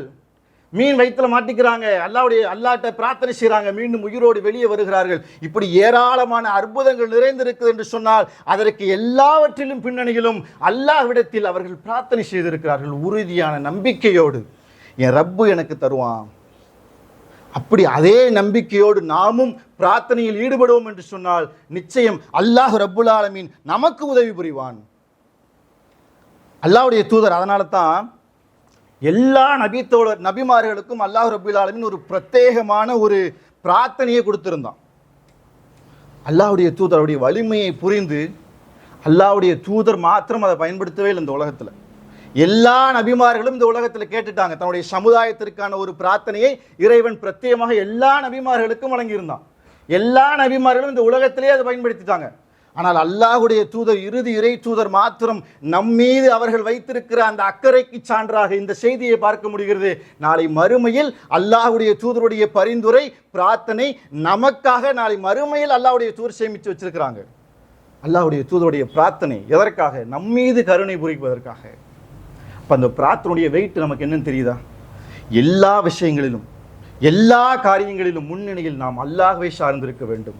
B: மீன் வயிற்றில் மாட்டிக்கிறாங்க. அல்லாவுடைய அல்லாட்ட பிரார்த்தனை செய்கிறாங்க மீண்டும் உயிரோடு வெளியே வருகிறார்கள். இப்படி ஏராளமான அற்புதங்கள் நிறைந்திருக்குது என்று சொன்னால் அதற்கு எல்லாவற்றிலும் பின்னணியிலும் அல்லாஹ்விடத்தில் அவர்கள் பிரார்த்தனை செய்திருக்கிறார்கள். உறுதியான நம்பிக்கையோடு. என் ரப்பு எனக்கு தருவான். அப்படி அதே நம்பிக்கையோடு நாமும் பிரார்த்தனையில் ஈடுபடுவோம் என்று சொன்னால் நிச்சயம் அல்லாஹ் ரப்புல் ஆலமீன் நமக்கு உதவி புரிவான். அல்லாவுடைய தூதர் அதனால தான் எல்லா நபித்தோட நபிமார்களுக்கும் அல்லாஹ் ரபுல் ஆலமீன் ஒரு பிரத்யேகமான ஒரு பிரார்த்தனையை கொடுத்திருந்தான். அல்லாஹுடைய தூதருடைய வலிமையை புரிந்து அல்லாவுடைய தூதர் மாத்திரம் அதை பயன்படுத்தவே இல்லை இந்த உலகத்தில். எல்லா நபிமார்களும் இந்த உலகத்தில் கேட்டுட்டாங்க. தன்னுடைய சமுதாயத்திற்கான ஒரு பிரார்த்தனையை இறைவன் பிரத்யேகமாக எல்லா நபிமார்களுக்கும் வழங்கியிருந்தான். எல்லா நபிமார்களும் இந்த உலகத்திலே அதை பயன்படுத்திட்டாங்க. ஆனால் அல்லாஹுடைய தூதர் இறுதி இறை தூதர் மாத்திரம் நம்மீது அவர்கள் வைத்திருக்கிற அந்த அக்கறைக்கு சான்றாக இந்த செய்தியை பார்க்க முடிகிறது. நாளை மறுமையில் அல்லாஹுடைய தூதருடைய பரிந்துரை பிரார்த்தனை நமக்காக நாளை மறுமையில் அல்லாஹுடைய தூர் சேமித்து வச்சிருக்கிறாங்க. அல்லாஹுடைய தூதருடைய பிரார்த்தனை எதற்காக? நம்மீது கருணை புரிப்பதற்காக அப்போ அந்த பிரார்த்தனுடைய வெயிட் நமக்கு என்னன்னு தெரியுதா? எல்லா விஷயங்களிலும் எல்லா காரியங்களிலும் முன்னணியில் நாம் அல்லாகவே சார்ந்திருக்க வேண்டும்.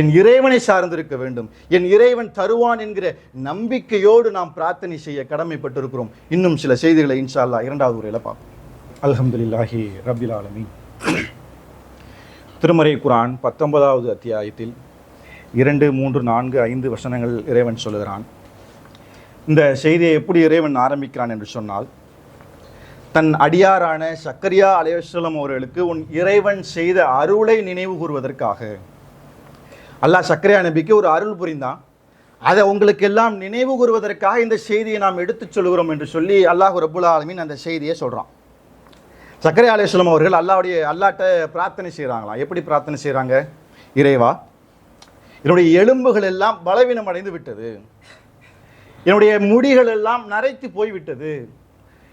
B: என் இறைவனை சார்ந்திருக்க வேண்டும். என் இறைவன் தருவான் என்கிற நம்பிக்கையோடு நாம் பிரார்த்தனை செய்ய கடமைப்பட்டிருக்கிறோம். இன்னும் சில செய்திகளை இன்ஷால்லா இரண்டாவது உரையில் பார்ப்போம். அலமதுல்லாஹி ரபில் ஆலமி திருமறை குரான் பத்தொன்பதாவது அத்தியாயத்தில் இரண்டு மூன்று நான்கு ஐந்து வசனங்கள் இறைவன் சொல்லுகிறான். இந்த செய்தியை எப்படி இறைவன் ஆரம்பிக்கிறான் என்று சொன்னால் தன் அடியாரான சக்கரியா அலைவசலம் அவர்களுக்கு உன் இறைவன் செய்த அருளை நினைவு கூறுவதற்காக. அல்லாஹ் சக்கரியா நபிக்கு ஒரு அருள் புரிந்தான். அதை உங்களுக்கு எல்லாம் நினைவு கூறுவதற்காக இந்த செய்தியை நாம் எடுத்துச் சொல்கிறோம் என்று சொல்லி அல்லாஹ் ரபுல் ஆலமின் அந்த செய்தியை சொல்கிறான் சக்கரியா அலைவசலம் அவர்கள் அல்லாவுடைய அல்லாட்ட பிரார்த்தனை செய்கிறாங்களாம் எப்படி பிரார்த்தனை செய்கிறாங்க இறைவா என்னுடைய எலும்புகள் எல்லாம் பலவீனம் அடைந்து விட்டது. என்னுடைய முடிகள் எல்லாம் நரைத்து போய்விட்டது.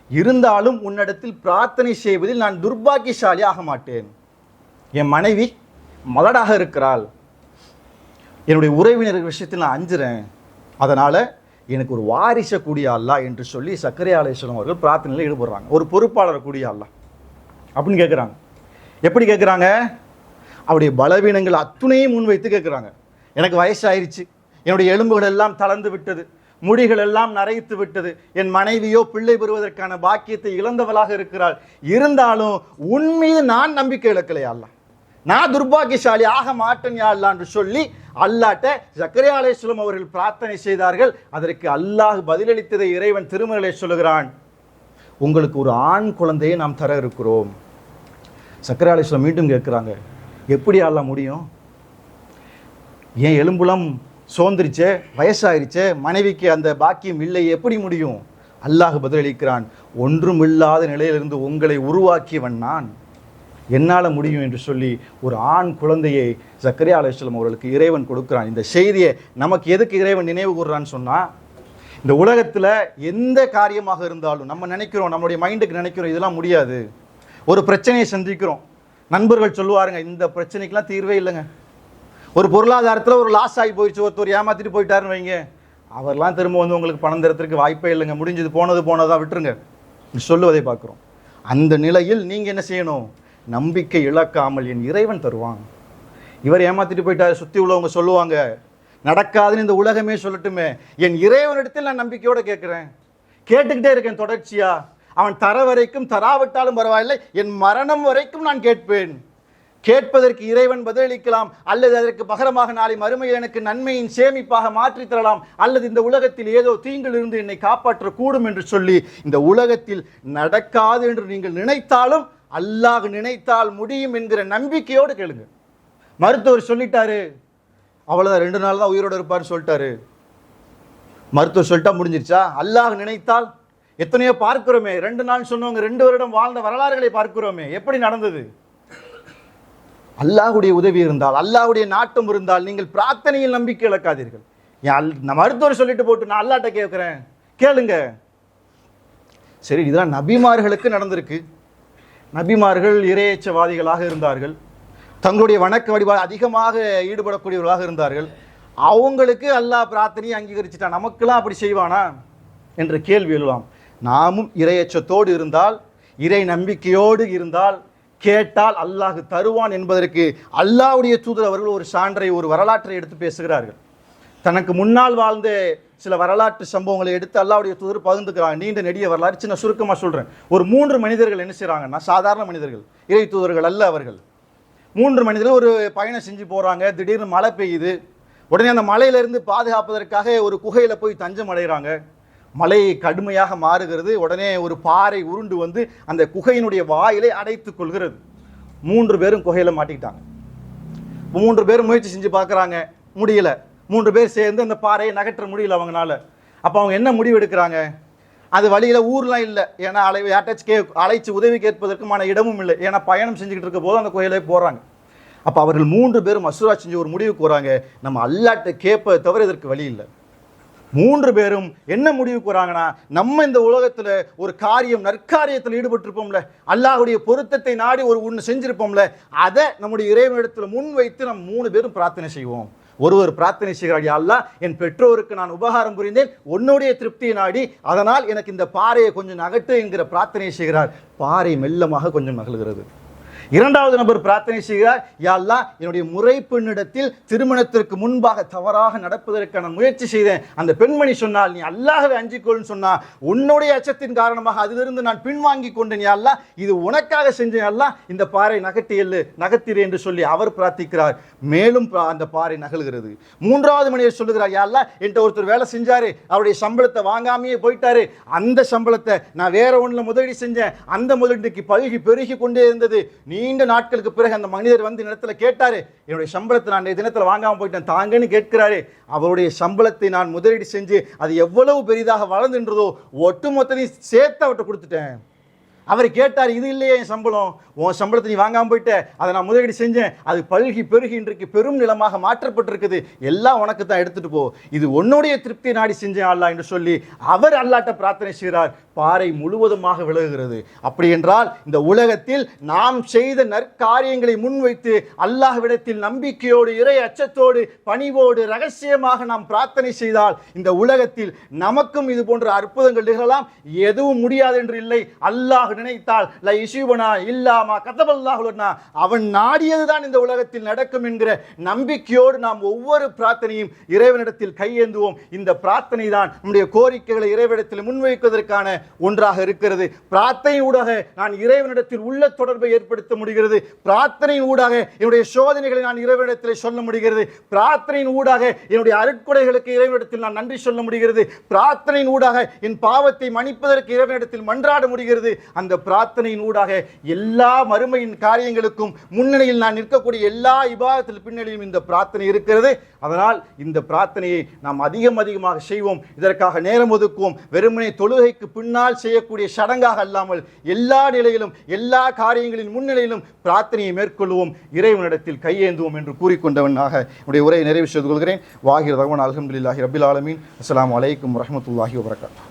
B: இருந்தாலும் உன்னிடத்தில் பிரார்த்தனை செய்வதில் நான் துர்பாக்கியசாலி ஆக மாட்டேன். என் மனைவி மலடாக இருக்கிறாள். என்னுடைய உறவினர்கள் விஷயத்தில் நான் அஞ்சுறேன். அதனால் எனக்கு ஒரு வாரிச கூடிய அல்லா என்று சொல்லி சக்கரை ஆலேஸ்வரம் அவர்கள் பிரார்த்தனையில் ஈடுபடுறாங்க. ஒரு பொறுப்பாளர் கூடிய அல்லா. அப்படின்னு கேட்குறாங்க எப்படி கேட்குறாங்க அவருடைய பலவீனங்கள் அத்துணையும் முன்வைத்து கேட்குறாங்க எனக்கு வயசாயிருச்சு. என்னுடைய எலும்புகள் எல்லாம் தளர்ந்து விட்டது. முடிகள் எல்லாம் நரைத்து விட்டது. என் மனைவியோ பிள்ளை பெறுவதற்கான பாக்கியத்தை இழந்தவளாக இருக்கிறாள். இருந்தாலும் உன் மீது நான் நம்பிக்கை இழக்கலையா அல்ல நான் துர்பாகியசாலி ஆக மாட்டேன் யா அல்லா என்று சொல்லி அல்லாட்ட சக்கரையாலேஸ்வரம் அலைஹிஸ்ஸலாம் அவர்கள் பிரார்த்தனை செய்தார்கள். அதற்கு அல்லாஹ் பதிலளித்ததை இறைவன் திருமலை சொல்லுகிறான். உங்களுக்கு ஒரு ஆண் குழந்தையை நாம் தர இருக்கிறோம். சக்கரை மீண்டும் கேட்குறாங்க எப்படி அல்ல முடியும்? ஏன் எலும்புலம் சோர்ந்துருச்சே வயசாயிருச்சே மனைவிக்கு அந்த பாக்கியம் இல்லை எப்படி முடியும்? அல்லாஹ் பதிலளிக்கிறான் ஒன்றும் இல்லாத நிலையிலிருந்து உங்களை உருவாக்கியவன் நான். என்னால் முடியும்? என்று சொல்லி ஒரு ஆண் குழந்தையை சக்கரியா அலுவலம் அவர்களுக்கு இறைவன் கொடுக்கிறான். இந்த செய்தியை நமக்கு எதுக்கு இறைவன் நினைவு கூறுறான்னு சொன்னால் இந்த உலகத்தில் எந்த காரியமாக இருந்தாலும் நம்ம நினைக்கிறோம் நம்மளுடைய மைண்டுக்கு நினைக்கிறோம் இதெல்லாம் முடியாது. ஒரு பிரச்சனையை சந்திக்கிறோம். நண்பர்கள் சொல்லுவாருங்க இந்த பிரச்சனைக்கெலாம் தீர்வே இல்லைங்க. ஒரு பொருளாதாரத்தில் ஒரு லாஸ் ஆகி போயிடுச்சு. ஒருத்தர் ஏமாற்றிட்டு போயிட்டாருன்னு வைங்க. அவர்லாம் திரும்ப வந்து உங்களுக்கு பணம் தரத்துக்கு வாய்ப்பே இல்லைங்க. முடிஞ்சது போனது போனதாக விட்டுருங்க. சொல்லுவதை பார்க்குறோம். அந்த நிலையில் நீங்கள் என்ன செய்யணும்? நம்பிக்கை இழக்காமல் என் இறைவன் தருவான். இவர் ஏமாற்றிட்டு போயிட்டார். சுற்றி உள்ளவங்க சொல்லுவாங்க நடக்காதுன்னு இந்த உலகமே சொல்லட்டுமே. என் இறைவனிடத்தில் நான் நம்பிக்கையோடு கேட்குறேன். கேட்டுக்கிட்டே இருக்கேன் தொடர்ச்சியாக அவன் தர வரைக்கும் தராவிட்டாலும் பரவாயில்லை. என் மரணம் வரைக்கும் நான் கேட்பேன். கேட்பதற்கு இறைவன் பதிலளிக்கலாம் அல்லது அதற்கு பகரமாக நாளை மறுமையில் எனக்கு நன்மையின் சேமிப்பாக மாற்றித் தரலாம் அல்லது இந்த உலகத்தில் ஏதோ தீங்கிலிருந்து என்னை காப்பாற்றக்கூடும் என்று சொல்லி இந்த உலகத்தில் நடக்காது என்று நீங்கள் நினைத்தாலும் அல்லாஹ் நினைத்தால் முடியும் என்கிற நம்பிக்கையோடு கேளுங்க. மருத்துவர் சொல்லிட்டாரு அவ்வளோதான் ரெண்டு நாள் தான் உயிரோடு இருப்பார் சொல்லிட்டாரு. மருத்துவர் சொல்லிட்டா முடிஞ்சிருச்சா? அல்லாஹ் நினைத்தால் எத்தனையோ பார்க்கிறோமே ரெண்டு நாள் சொன்னவங்க ரெண்டு வருடம் வாழ்ந்த வரலாறுகளை பார்க்கிறோமே எப்படி நடந்தது? அல்லாஹுடைய உதவி இருந்தால் அல்லாஹுடைய நாட்டம் இருந்தால் நீங்கள் பிரார்த்தனையில் நம்பிக்கை இழக்காதீர்கள். ஏன் அல் மருத்துவர் சொல்லிட்டு போட்டு நான் அல்லாட்ட கேட்குறேன். கேளுங்க. சரி இதெல்லாம் நபிமார்களுக்கு நடந்திருக்கு. நபிமார்கள் இரையச்சவாதிகளாக இருந்தார்கள். தங்களுடைய வணக்க வழிபாடு அதிகமாக ஈடுபடக்கூடியவர்களாக இருந்தார்கள். அவங்களுக்கு அல்லாஹ் பிரார்த்தனையை அங்கீகரிச்சிட்டான் நமக்கெல்லாம் அப்படி செய்வானா? என்ற கேள்வி எழுவாம். நாமும் இரையச்சத்தோடு இருந்தால் இறை நம்பிக்கையோடு இருந்தால் கேட்டால் அல்லாஹ் தருவான் என்பதற்கு அல்லாவுடைய தூதர் அவர்கள் ஒரு சான்றை ஒரு வரலாற்றை எடுத்து பேசுகிறார்கள். தனக்கு முன்னால் வாழ்ந்த சில வரலாற்று சம்பவங்களை எடுத்து அல்லாவுடைய தூதர் பகிர்ந்துக்கிறாங்க நீண்ட நெடிய வரலாறு சின்ன சுருக்கமாக சொல்கிறேன் ஒரு மூன்று மனிதர்கள் என்ன செய்கிறாங்கன்னா சாதாரண மனிதர்கள் இறை தூதர்கள் அல்ல அவர்கள். மூன்று மனிதர்கள் ஒரு பயணம் செஞ்சு போகிறாங்க திடீர்னு மழை பெய்யுது. உடனே அந்த மலையிலேருந்து பாதுகாப்பதற்காக ஒரு குகையில் போய் தஞ்சம் அடைகிறாங்க. மழை கடுமையாக மாறுகிறது. உடனே ஒரு பாறை உருண்டு வந்து அந்த குகையினுடைய வாயிலை அடைத்துக் கொள்கிறது. மூன்று பேரும் குகையில் மாட்டிக்கிட்டாங்க. மூன்று பேர் முயற்சி செஞ்சு பார்க்குறாங்க. முடியல. மூன்று பேர் சேர்ந்து அந்த பாறையை நகற்ற முடியல அவங்கனால. அப்போ அவங்க என்ன முடிவு எடுக்கிறாங்க? அது வழியில் ஊர்லாம் இல்லை. ஏன்னா அலை யார்ட்டாச்சும் கே அழைச்சி உதவி கேட்பதற்குமான இடமும் இல்லை. ஏன்னா பயணம் செஞ்சுக்கிட்டு இருக்க போது அந்த கோயிலே போகிறாங்க அப்போ அவர்கள் மூன்று பேரும் மசூரா செஞ்சு ஒரு முடிவுக்கு வராங்க. நம்ம அல்லாட்ட கேட்பதை தவிர இதற்கு வழி இல்லை. மூன்று பேரும் என்ன முடிவுக்கு வராங்கன்னா நம்ம இந்த உலகத்தில் ஒரு காரியம் நற்காரியத்தில் ஈடுபட்டிருப்போம்ல அல்லாஹுடைய பொருத்தத்தை நாடி ஒரு ஒன்று செஞ்சிருப்போம்ல அதை நம்முடைய இறைவனிடத்தில் முன் வைத்து நம்ம மூணு பேரும் பிரார்த்தனை செய்வோம். ஒருவர் பிரார்த்தனை செய்கிறார் அல்லா என் பெற்றோருக்கு நான் உபகாரம் புரிந்தேன் உன்னுடைய திருப்தியை நாடி அதனால் எனக்கு இந்த பாறையை கொஞ்சம் நகட்டு என்கிற பிரார்த்தனை செய்கிறார். பாறை மெல்லமாக கொஞ்சம் நகழ்கிறது இரண்டாவது நபர் பிரார்த்தனை செய்கிறார் யாழ்லா என்னுடைய முறை பெண்ணிடத்தில் திருமணத்திற்கு முன்பாக தவறாக நடப்பதற்கான முயற்சி செய்தேன். அந்த பெண்மணி சொன்னால் நீ அல்லாகவே அஞ்சிக்கொள்னு சொன்னா உன்னுடைய அச்சத்தின் காரணமாக அதிலிருந்து நான் பின்வாங்கி கொண்டேன் யாழ்லா இது உனக்காக செஞ்சேன் அல்லா இந்த பாறை நகட்டி எல்லு நகத்திரு என்று சொல்லி அவர் பிரார்த்திக்கிறார். மேலும் பா- அந்த பாறை நகல்கிறது. மூன்றாவது மனிதர் சொல்லுகிறார் யாழ்லா என்கிட்ட ஒருத்தர் வேலை செஞ்சாரு அவருடைய சம்பளத்தை வாங்காமையே போயிட்டாரு. அந்த சம்பளத்தை நான் வேற ஒண்ணுல முதலீடு செஞ்சேன். அந்த முதலீட்டுக்கு பழுகி பெருகி கொண்டே இருந்தது. நீ நீண்ட நாட்களுக்கு பிறகு அந்த மனிதர் வந்து இடத்துல கேட்டாரு என்னுடைய சம்பளத்தை நான் இந்த தினத்துல போயிட்டேன் தாங்கன்னு கேட்கிறாரு. அவருடைய சம்பளத்தை நான் முதலீடு செஞ்சு அது எவ்வளவு பெரிதாக வளர்ந்துன்றதோ ஒட்டுமொத்தத்தையும் சேர்த்து அவர்கிட்ட கொடுத்துட்டேன். அவர் கேட்டார் இது இல்லையே என் சம்பளம். உன் சம்பளத்தை நீ வாங்காமல் போயிட்ட. அதை நான் முதலீடு செஞ்சேன். அது பல்கி பெருகி இன்றைக்கு பெரும் நிலமாக மாற்றப்பட்டிருக்குது. எல்லாம் உனக்கு தான் எடுத்துட்டு போ. இது உன்னுடைய திருப்தியை நாடி செஞ்சேன் அல்லா என்று சொல்லி அவர் அல்லாட்ட பிரார்த்தனை செய்கிறார். பாறை முழுவதுமாக விலகுகிறது. அப்படி என்றால் இந்த உலகத்தில் நாம் செய்த நற்காரியங்களை முன்வைத்து அல்லாஹ்விடத்தில் நம்பிக்கையோடு இறை அச்சத்தோடு பணிவோடு ரகசியமாக நாம் பிரார்த்தனை செய்தால் இந்த உலகத்தில் நமக்கும் இது போன்ற அற்புதங்கள் நிகழலாம். எதுவும் முடியாது என்று இல்லை. அல்லாஹ் நினைத்தால் ல இஷுவனா இல்லாமா கதபல்லாஹுலனா அவன் நாடியதுதான் இந்த உலகத்தில் நடக்கும் என்கிற நம்பிக்கையோடு நாம் ஒவ்வொரு பிரார்த்தனையும் இறைவனிடத்தில் கையேந்துவோம். இந்த பிரார்த்தனை தான் நம்முடைய கோரிக்கைகளை இறைவனிடத்தில் முன்வைப்பதற்கான ஒன்றாக இருக்கிறது. பிரார்த்தனை ஊடாக நான் இறைவனிடத்தில் உள்ள தொடர்பை ஏற்படுத்த முடிகிறது. பிரார்த்தனை ஊடாக என்னுடைய சோதனைகளை நான் இறைவனிடத்தில் சொல்ல முடிகிறது. பிரார்த்தனையின் ஊடாக என்னுடைய அருட்கொடைகளுக்கு இறைவனிடத்தில் நான் நன்றி சொல்ல முடிகிறது. பிரார்த்தனையின் ஊடாக என் பாவத்தை மன்னிப்பதற்கு இறைவனிடத்தில் மன்றாட முடிகிறது. அந்த பிரார்த்தனையின் ஊடாக எல்லா மறுமையின் காரியங்களுக்கும் முன்னணியில் நான் நிற்கக்கூடிய எல்லா இபாதத்தில் பின்னணியும் இந்த பிரார்த்தனை இருக்கிறது. அதனால் இந்த பிரார்த்தனையை நாம் அதிகம் அதிகமாக செய்வோம். இதற்காக நேரம் ஒதுக்குவோம். வெறுமனே தொழுகைக்கு பின்னால் செய்யக்கூடிய சடங்காக அல்லாமல் எல்லா நிலையிலும் எல்லா காரியங்களின் முன்னிலையிலும் பிரார்த்தனையை மேற்கொள்வோம். இறைவனிடத்தில் கையேந்துவோம் என்று கூறிக்கொண்டவனாக என்னுடைய உரையை நிறைவு செய்து கொள்கிறேன். வாகிர் ரஹ்மான் அலமதுல்லாஹி ரபில் ஆலமீன். அஸ்லாம் வலைக்கம் வரமத்துல்லாஹி வபரகாத்துஹு